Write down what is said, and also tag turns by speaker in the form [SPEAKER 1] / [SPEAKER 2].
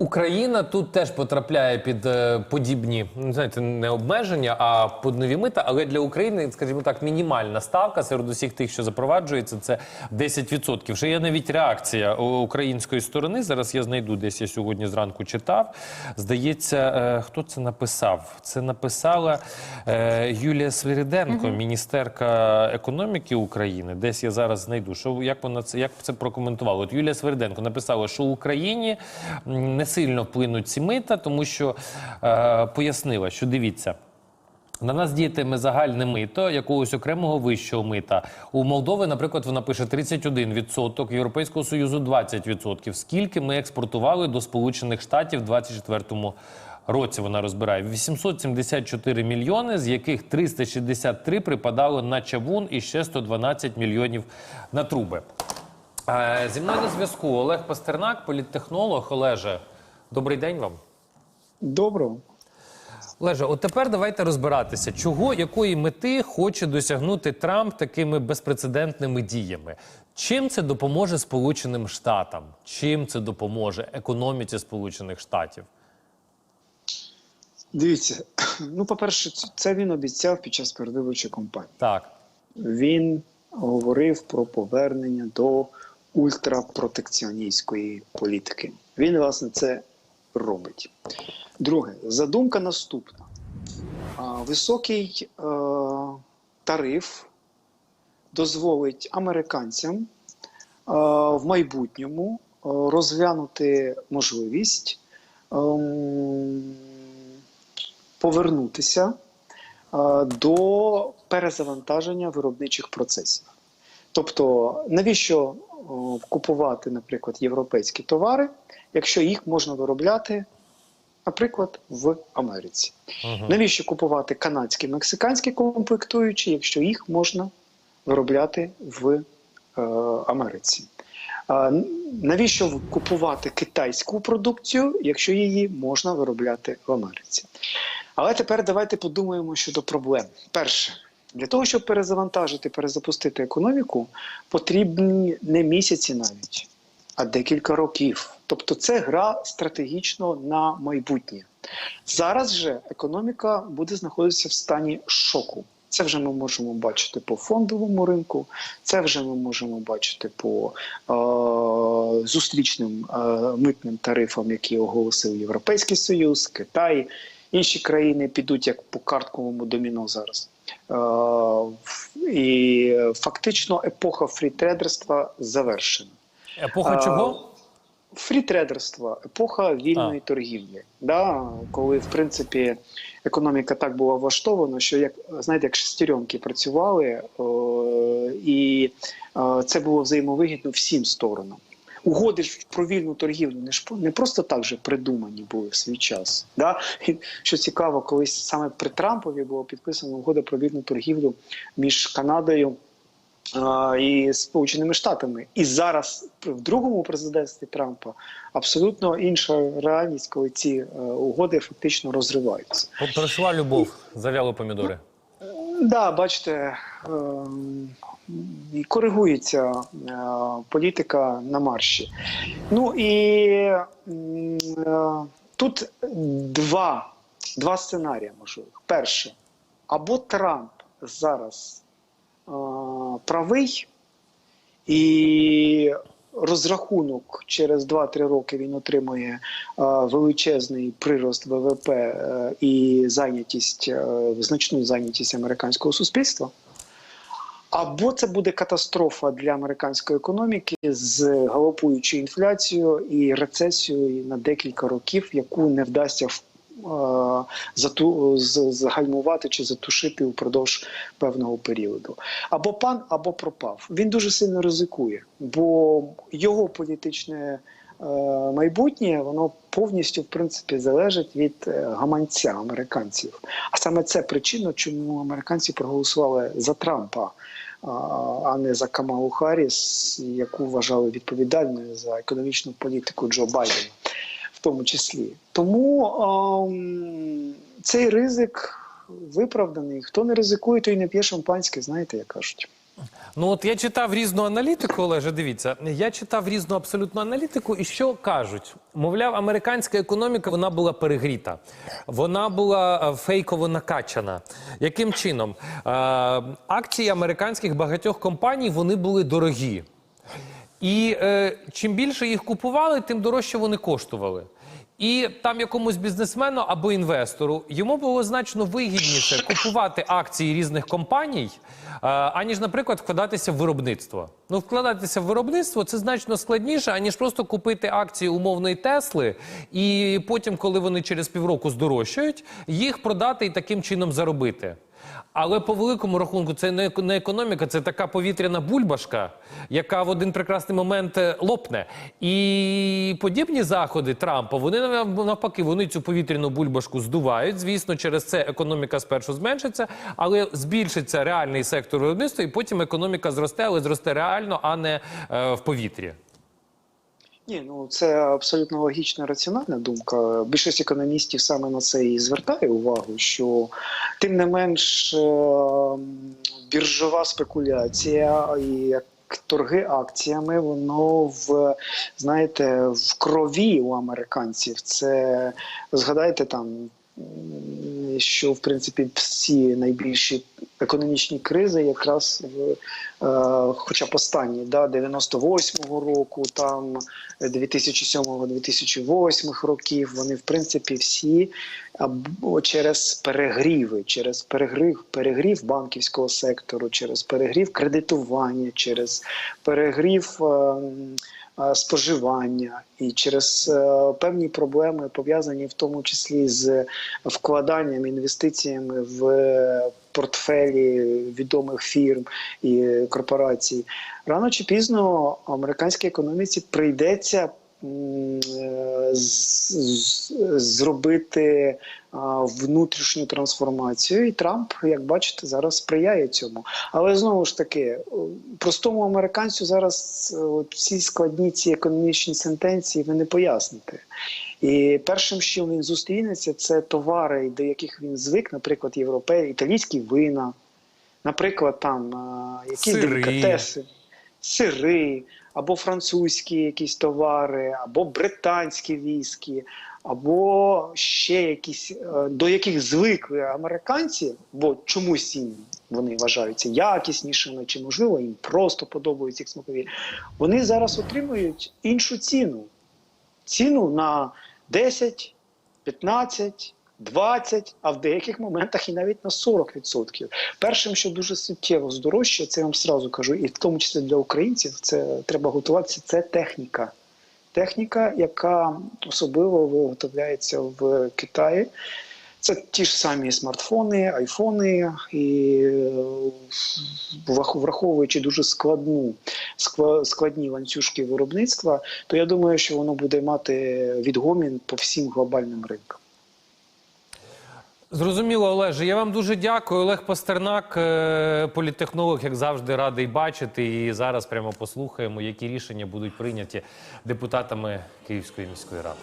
[SPEAKER 1] Україна тут теж потрапляє під е, подібні, ну, знаєте, не обмеження, а під нові мита. Але для України, скажімо так, мінімальна ставка серед усіх тих, що запроваджується, це 10%. Вже є навіть реакція української сторони. Зараз я знайду десь я сьогодні зранку читав. Здається, е, хто це написав? Це написала е, Юлія Свириденко, міністерка економіки України. Десь я зараз знайду. Що як вона це як це прокоментувала? От Юлія Свириденко написала, що в Україні не сильно вплинуть ці мита, тому що е, пояснила, що дивіться. На нас діятиме загальне мито якогось окремого вищого мита. У Молдови, наприклад, вона пише 31%, Європейського Союзу 20%. Скільки ми експортували до Сполучених Штатів в 24-му році вона розбирає 874 мільйони, з яких 363 припадало на чавун і ще 112 мільйонів на труби. Е, Зі мною на зв'язку Олег Пастернак, політтехнолог. Олеже, добрий день вам.
[SPEAKER 2] Доброго.
[SPEAKER 1] Леже, от тепер давайте розбиратися, чого якої мети хоче досягнути Трамп такими безпрецедентними діями. Чим це допоможе Сполученим Штатам? Чим це допоможе економіці Сполучених Штатів?
[SPEAKER 2] Дивіться, ну, по-перше, це він обіцяв під час передвиборчої кампанії.
[SPEAKER 1] Так,
[SPEAKER 2] Він говорив про повернення до ультрапротекціоністської політики. Він, власне, це робить. Друге, задумка наступна: високий е, тариф дозволить американцям е, в майбутньому е, розглянути можливість ем, повернутися е, до перезавантаження виробничих процесів. Тобто, навіщо о, купувати, наприклад, європейські товари, якщо їх можна виробляти, наприклад, в Америці? Навіщо купувати канадські, мексиканські комплектуючі, якщо їх можна виробляти в е, Америці? А, навіщо купувати китайську продукцію, якщо її можна виробляти в Америці? Але тепер давайте подумаємо щодо проблем. Перше, для того, щоб перезавантажити, перезапустити економіку, потрібні не місяці навіть, а декілька років. Тобто це гра стратегічно на майбутнє. Зараз же економіка буде знаходитися в стані шоку. Це вже ми можемо бачити по фондовому ринку, це вже ми можемо бачити по е, зустрічним е, митним тарифам, які оголосив Європейський Союз, Китай. Інші країни підуть як по картковому доміно зараз. Е, і фактично епоха фрітрейдерства завершена.
[SPEAKER 1] Епоха
[SPEAKER 2] А,
[SPEAKER 1] чого?
[SPEAKER 2] Фрітрейдерство, епоха вільної торгівлі. Да, коли в принципі економіка так була влаштована, що як знаєте, як шестеренки працювали, о, і о, це було взаємовигідно всім сторонам. Угоди ж про вільну торгівлю не ж не просто так же придумані були в свій час. Да? І, що цікаво, колись саме при Трампові було підписано угода про вільну торгівлю між Канадою а, і Сполученими Штатами. І зараз в другому президентстві Трампа абсолютно інша реальність, коли ці е, угоди фактично розриваються.
[SPEAKER 1] Пройшла любов, зав'яли помідори.
[SPEAKER 2] Да, бачите, і коригується е, політика на марші. Ну і е, тут два, два сценарії можливих. Перше, або Трамп зараз е, правий, і розрахунок через 2-3 роки він отримує величезний прирост ВВП е, і зайнятість, е, значну зайнятість американського суспільства. Або це буде катастрофа для американської економіки з галопуючою інфляцією і рецесією на декілька років, яку не вдасться в- е, зату, загальмувати чи затушити упродовж певного періоду. Або пан, або пропав. Він дуже сильно ризикує, бо його політичне е, майбутнє воно повністю в принципі залежить від е, гаманця американців. А саме це причина, чому американці проголосували за Трампа, а- не за Камалу Харріс, яку вважали відповідальною за економічну політику Джо Байдена, тому числі. Тому ем, цей ризик виправданий. Хто не ризикує, той не п'є шампанське, знаєте, як кажуть.
[SPEAKER 1] Ну от я читав різну аналітику, Олеже, дивіться, я читав різну абсолютну аналітику, і що кажуть? Мовляв, американська економіка вона була перегріта, вона була е, фейково накачана. Яким чином? Е, акції американських багатьох компаній вони були дорогі. І е, чим більше їх купували, тим дорожче вони коштували. І там якомусь бізнесмену або інвестору йому було значно вигідніше купувати акції різних компаній, е, аніж, наприклад, вкладатися в виробництво. Ну, вкладатися в виробництво це значно складніше, аніж просто купити акції умовної Тесли, і потім, коли вони через півроку здорожчають, їх продати і таким чином заробити. Але по великому рахунку це не еко- не економіка, це така повітряна бульбашка, яка в один прекрасний момент е, лопне. І подібні заходи Трампа, вони нав- навпаки, вони цю повітряну бульбашку здувають. Звісно, через це економіка спершу зменшиться, але збільшиться реальний сектор виробництва, і потім економіка зросте, але зросте реально, а не е, в повітрі.
[SPEAKER 2] Ні, ну це абсолютно логічна раціональна думка. Більшість економістів саме на це і звертає увагу, що тим не менш е, біржова спекуляція і торги акціями, воно в знаєте в крові у американців. Це згадайте там. Що в принципі всі найбільші економічні кризи, якраз в е, хоча б останні, да, 98-го року, там 2007-2008 років, вони в принципі всі або через перегріви, через перегрів, перегрів банківського сектору, через перегрів кредитування, через перегрів. е, Споживання і через е, певні проблеми пов'язані в тому числі з вкладанням інвестиціями в е, портфелі відомих фірм і корпорацій. Рано чи пізно американській економіці прийдеться е, зробити внутрішню трансформацію, і Трамп, як бачите, зараз сприяє цьому. Але знову ж таки, простому американцю зараз е, от всі складні ці економічні сентенції ви не поясните. І першим, з чим він зустрінеться, це товари, до яких він звик, наприклад, європей, італійські вина, наприклад, там якісь делікатеси, сири, або французькі якісь товари, або британські віскі, або ще якісь, е, до яких звикли американці, бо чомусь їм вони вважаються якіснішими, чи можливо їм просто подобаються їх смакові. Вони зараз отримують іншу ціну. Ціну на 10, 15, 20, а в деяких моментах і навіть на 40%. Першим, що дуже суттєво здорожчає, це я вам сразу кажу, і в тому числі для українців, це треба готуватися. Це техніка. Техніка, яка особливо виготовляється в Китаї. Це ті ж самі смартфони, айфони, і е, враховуючи дуже складну складні ланцюжки виробництва, то я думаю, що воно буде мати відгомін по всім глобальним ринкам.
[SPEAKER 1] Зрозуміло, Олеже. Я вам дуже дякую. Олег Пастернак, політехнолог, політтехнолог, як завжди, радий бачити. І зараз прямо послухаємо, які рішення будуть прийняті депутатами Київської міської ради.